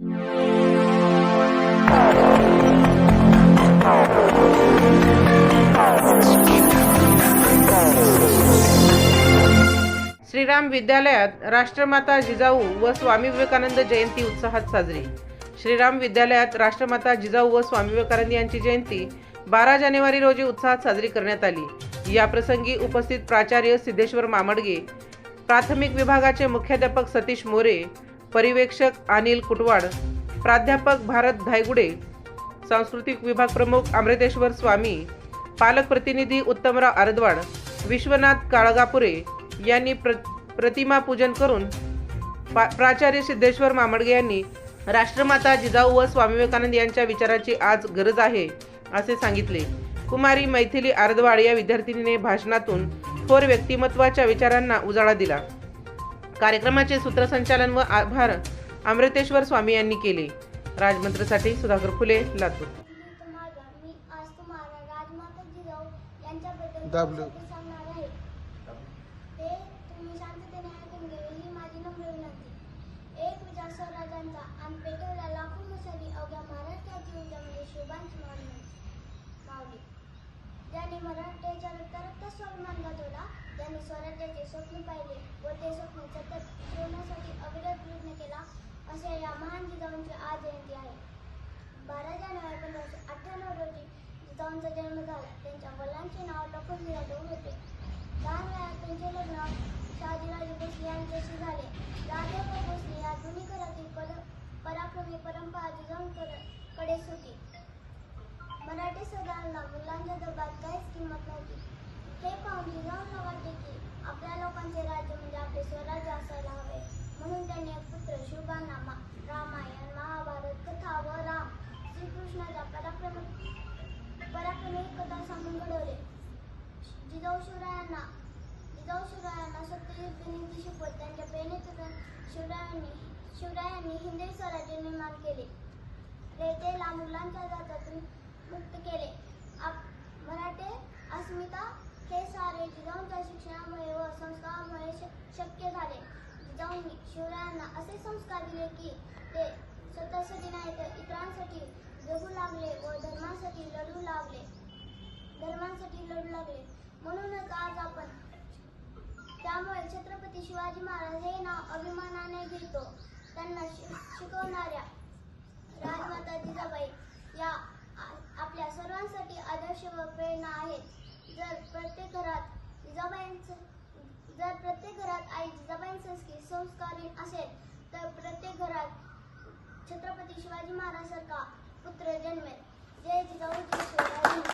श्रीराम विद्यालयात राष्ट्रमाता जिजाऊ व स्वामी विवेकानंद जयंती उत्साहात साजरी. श्रीराम विद्यालयात राष्ट्रमाता जिजाऊ व स्वामी विवेकानंद यांची जयंती बारा जानेवारी रोजी उत्साहात साजरी करण्यात आली. या प्रसंगी उपस्थित प्राचार्य सिद्धेश्वर मामडगे प्राथमिक विभागाचे मुख्याध्यापक सतीश मोरे परिवेक्षक अनिल कुटवाड प्राध्यापक भारत धायगुडे सांस्कृतिक विभाग प्रमुख अमृतेश्वर स्वामी पालक प्रतिनिधी उत्तमराव आरदवाड विश्वनाथ काळगापुरे यांनी प्र प्रतिमा पूजन करून पा प्राचार्य सिद्धेश्वर मामडगे यांनी राष्ट्रमाता जिजाऊ व स्वामी विवेकानंद यांच्या विचाराची आज गरज आहे असे सांगितले. कुमारी मैथिली आरदवाड या विद्यार्थिनीने भाषणातून थोर व्यक्तिमत्वाच्या विचारांना उजाळा दिला. कार्यक्रमाचे सूत्रसंचालन व आभार अमृतेश्वर स्वामी यांनी केले. राजमंत्रसाठी सुधाकर फुले लातूर. आज तुम्हाला राजमाता मराठ्याच्या रक्ता स्वाभिमान गाजवला त्यांनी स्वराज्याचे स्वप्न पाहिले व ते स्वप्न सतत ठेवण्यासाठी अविरत प्रयत्न केला अशा या महान जिजाऊंची आज जयंती आहे. बारा जानेवारी पंधराशे अठ्ठ्याण्णव रोजी जिजाऊंचा जन्म झाला. त्यांच्या वडिलांचे नाव लखनजी जाधव होते. लहान वयात त्यांचे लग्न शहाजीराजे भोसले यांच्याशी झाले. राजे भोसले या दोन्ही घरातील वाटले की आपल्या लोकांचे राज्य म्हणजे आपले स्वराज्य असायला हवे. म्हणून त्यांनी एक पुत्र शिवबांना रामायण महाभारत कथा व राम श्रीकृष्णाच्या पराक्रम पराक्रमी कथा सांगून घडवले. जिजाऊ शिवरायांना जिजाऊ शिवरायांना सत्ययुद्धनीती शिकवत त्यांच्या प्रेरणेतून शिवरायांनी शिवरायांनी हिंदवी स्वराज्य निर्माण केले. रेतेला मुलांच्या जातातून मुक्त त्यांनी शिवरायांना असे संस्कार दिले की ते स्वतःसाठी नाही तर इतरांसाठी जगू लागले व धर्मासाठी लढू लागले. धर्मांसाठी लढू लागले. म्हणूनच आज आपण त्यामुळे छत्रपती शिवाजी महाराज हे नाव अभिमानाने घेतो. त्यांना शिकवणाऱ्या राजमाता जिजाबाई या पर्यटन संस्कृती संस्कारीक असेल तर प्रत्येक घरात छत्रपती शिवाजी महाराज सारखा पुत्र जन्मेल. जय जिजाऊ